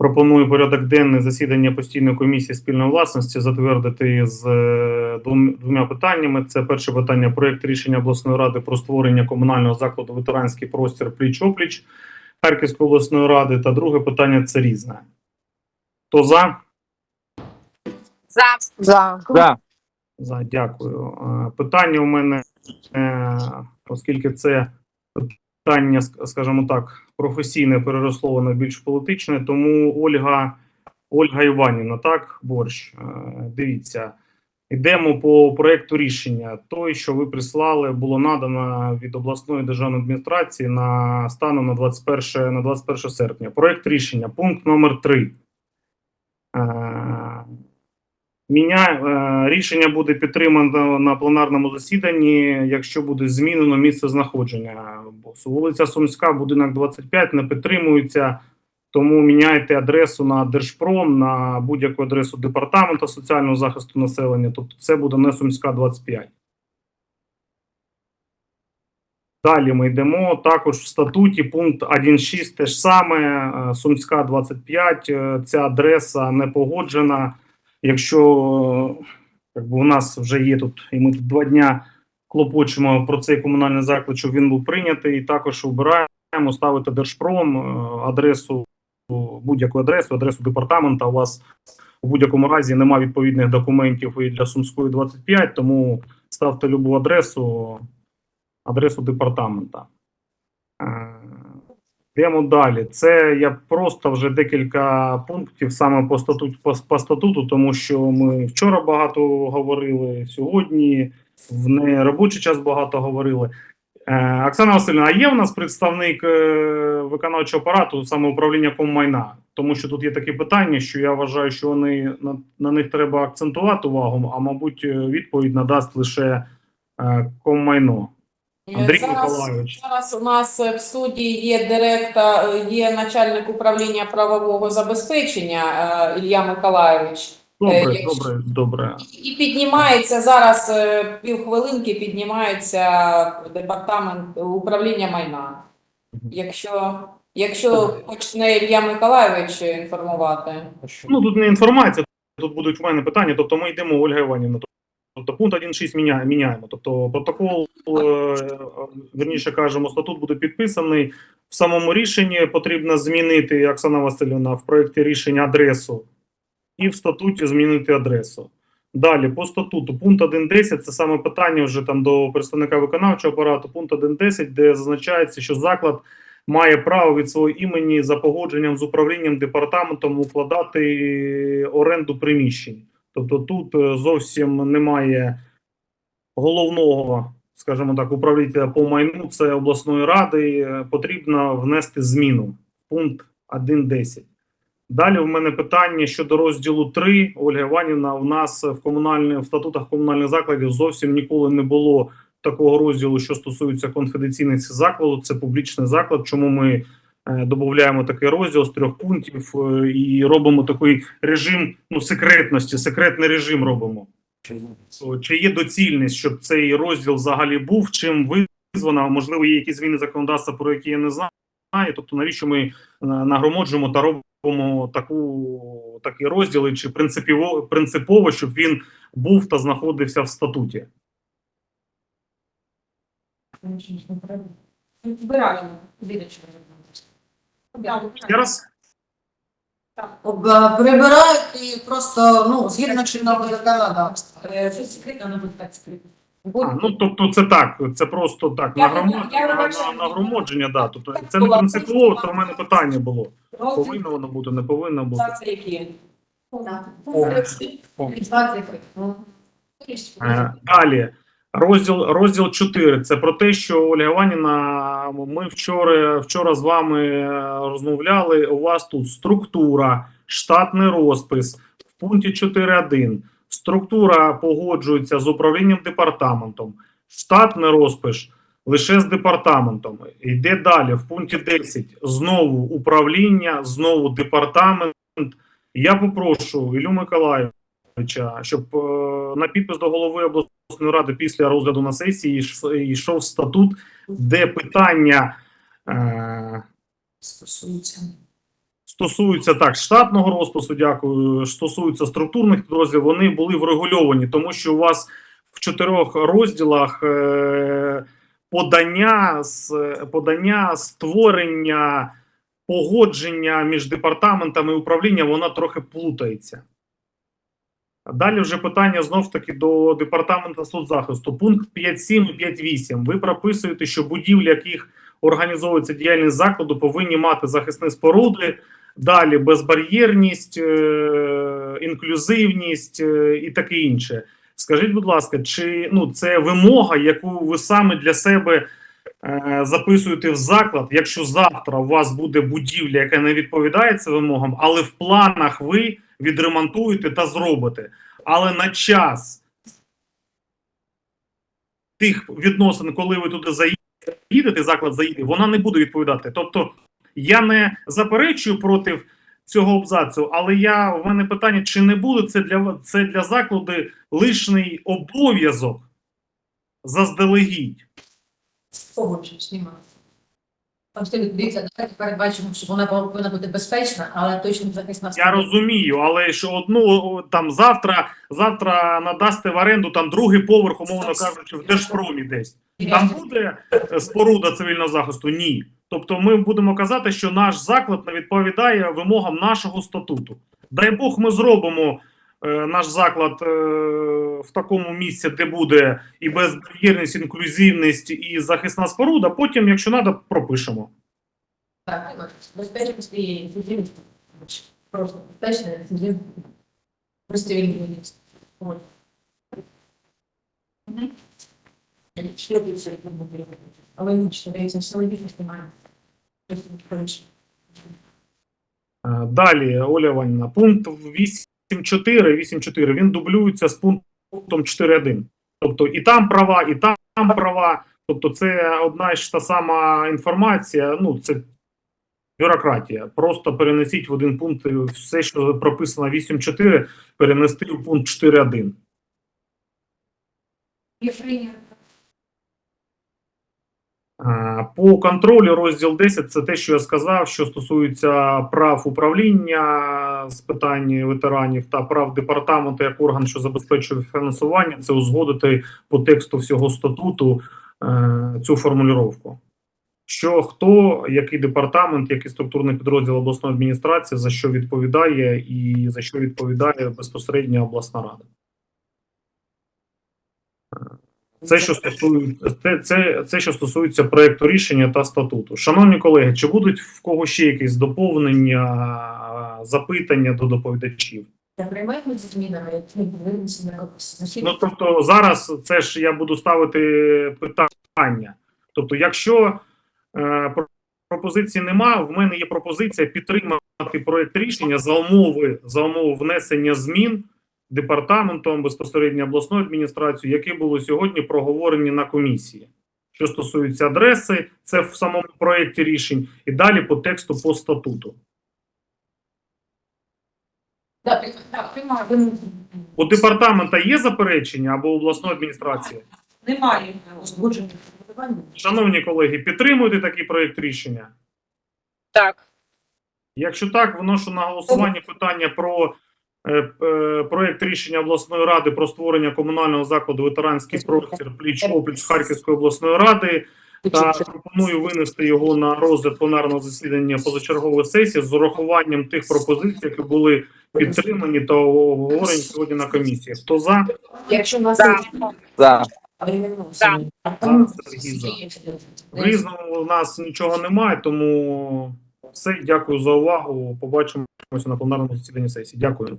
Пропоную порядок денний засідання постійної комісії спільної власності затвердити з е, двома питаннями. Це перше питання проект рішення обласної ради про створення комунального закладу ветеранський простір пліч-опліч Харківської обласної ради. Та друге питання це різне. Хто за? За. За. За. За, дякую. Е, Питання у мене, е, оскільки це питання, скажімо так, професійне переросло воно більш політичне, тому Ольга, Ольга Іванівна, так, борщ, е, дивіться. Йдемо по проекту рішення. Той, що ви прислали, було надано від обласної державної адміністрації на станом на 21, на 21 серпня. Проект рішення, пункт номер 3. Міня... е, Рішення буде підтримано на пленарному засіданні, якщо буде змінено місце знаходження. Вулиця Сумська, будинок 25 не підтримується, тому міняйте адресу на Держпром, на будь-яку адресу Департаменту соціального захисту населення. Тобто це буде не Сумська 25. Далі ми йдемо. Також в статуті пункт 1.6 те ж саме, е, Сумська 25. е, Ця адреса не погоджена. Якщо е, якби у нас вже є тут, і ми тут два дня клопочемо про цей комунальний заклад, щоб він був прийнятий, і також обираємо ставити Держпром, е, адресу, будь-яку адресу, адресу департамента. У вас у будь-якому разі немає відповідних документів і для Сумської 25, тому ставте любу адресу, адресу департамента. Йдемо далі. Це я просто вже декілька пунктів саме по статуту, по, по статуту, тому що ми вчора багато говорили, сьогодні в неробочий час багато говорили. Е, Оксана Васильівна, а є в нас представник е, виконавчого апарату саме управління коммайна? Тому що тут є такі питання, що я вважаю, що вони на, на них треба акцентувати увагу, а мабуть, е, відповідь надасть лише е, коммайно. Андрій зараз, Миколайович. зараз у нас в студії є директор, є начальник управління правового забезпечення е, Ілля Миколайович. Добре, Е, добре, добре. І піднімається зараз е, півхвилинки, піднімається департамент управління майна. Якщо, якщо почне Ілля Миколайович інформувати. Ну тут не інформація, тут будуть в мене питання. Тобто ми йдемо, Ольга Іванівна. Тобто пункт 1.6 міняє, міняємо. Тобто протокол, е, верніше кажемо, статут буде підписаний. В самому рішенні потрібно змінити Оксана Васильівна в проєкті рішення адресу і в статуті змінити адресу. Далі по статуту пункт 1.10 це саме питання вже там до представника виконавчого апарату. Пункт 1.10, де зазначається, що заклад має право від свого імені за погодженням з управлінням департаментом укладати оренду приміщень. Тобто тут е, зовсім немає головного, скажімо так, управління по майну, це обласної ради. Е, Потрібно внести зміну пункт 1.10. Далі в мене питання щодо розділу 3. Ольга Іванівна, у нас в комунальних в статутах комунальних закладів зовсім ніколи не було такого розділу, що стосується конфіденційності закладу. Це публічний заклад. Чому ми додаємо такий розділ з трьох пунктів е, і робимо такий режим ну, секретності, секретний режим робимо. Чи є доцільність, щоб цей розділ взагалі був? Чим визвано? Можливо, є якісь зміни законодавства, про які я не знаю. Тобто, навіщо ми е, нагромоджуємо та робимо таку такий розділ, і чи принципово, принципово, щоб він був та знаходився в статуті? Вбираємо. Ще раз? Об- Прибирають і просто, ну, згідно чинного законодавства. Е, Щось секретно не буде так. А, ну тобто, це так, це просто так, Я нагромадження, я на, вибачаю. на- нагромадження, да. Тобто Так це не було. принципово, це в мене питання було. Повинно воно бути, не повинно бути. це які? Е, Далі. Розділ, розділ 4. Це про те, що Ольга Іванівна, ми вчора, вчора з вами е, розмовляли. У вас тут структура, штатний розпис в пункті 4.1. Структура погоджується з управлінням департаментом. Штатний розпис лише з департаментом. Йде далі в пункті 10. Знову управління, знову департамент. Я попрошу Ілю Миколаївича, щоб е, на підпис до голови обласної ради після розгляду на сесії йшов статут, де питання е, Стосується. стосуються так штатного розпису, дякую. Стосуються структурних підрозділів, вони були врегульовані, тому що у вас в чотирьох розділах е, подання, з- подання, створення, погодження між департаментами управління, вона трохи плутається. Далі вже питання знов таки до департаменту соцзахисту. Пункт 5.7 і 5.8. Ви прописуєте, що будівлі, яких організовується діяльність закладу, повинні мати захисні споруди. Далі безбар'єрність, е, інклюзивність е, і таке інше. Скажіть, будь ласка, чи ну це вимога, яку ви саме для себе е, записуєте в заклад, якщо завтра у вас буде будівля, яка не відповідає цим вимогам, але в планах ви відремонтуєте та зробите. Але на час тих відносин, коли ви туди заїдете, заклад заїде, вона не буде відповідати. Тобто я не заперечую проти цього абзацу, але я в мене питання: чи не буде це для це для закладу лишний обов'язок заздалегідь? Погоджуюсь, немає. Дивіться, давайте передбачимо, що вона повинна бути безпечна, але точно захисна. Я розумію, але що одну там завтра, завтра надасте в оренду там другий поверх, умовно кажучи, в Держпромі десь. Там буде е, споруда цивільного захисту? Ні. Тобто ми будемо казати, що наш заклад не відповідає вимогам нашого статуту. Дай Бог, ми зробимо наш заклад е, в такому місці, де буде і безбар'єрність, інклюзивність, і захисна споруда. Потім, якщо треба, пропишемо. Так, безпечність і. Просто просто. Але нічого, немає. Е, Далі, Оля Іванівна, пункт 8.4, 8.4, він дублюється з пунктом 4.1. Тобто і там права, і там права. Тобто це одна ж та сама інформація, ну це бюрократія. Просто перенесіть в один пункт все, що прописано 8.4, перенести в пункт 4.1. Е, По контролю розділ 10 це те, що я сказав, що стосується прав управління з питань ветеранів та прав департаменту як орган, що забезпечує фінансування, це узгодити по тексту всього статуту е, цю формулювання. Що хто, який департамент, який структурний підрозділ обласної адміністрації за що відповідає, і за що відповідає безпосередньо обласна рада. Це що стосується це, це, це, що стосується проекту рішення та статуту. Шановні колеги, чи будуть в кого ще якісь доповнення, запитання до доповідачів? Приймаємо зі змінами. Ну тобто, зараз це ж я буду ставити питання. Тобто, якщо е, пропозиції нема, в мене є пропозиція підтримати проект рішення за умови за умови внесення змін департаментом безпосередньо обласної адміністрації, які були сьогодні проговорені на комісії. Що стосується адреси, це в самому проєкті рішень, і далі по тексту по статуту. У департамента є заперечення або обласної адміністрації? Немає узгодження. Шановні колеги, підтримуєте такий проєкт рішення? Так. Якщо так, виношу на голосування питання про е, е, проект рішення обласної ради про створення комунального закладу ветеранський простір пліч опліч Харківської обласної ради та пропоную винести його на розгляд пленарного засідання позачергової сесії з урахуванням тих пропозицій, які були підтримані та обговорені сьогодні на комісії. Хто за? Якщо у нас За. За. В різному у нас нічого немає, тому все. Дякую за увагу. Побачимося на пленарному засіданні сесії. Дякую.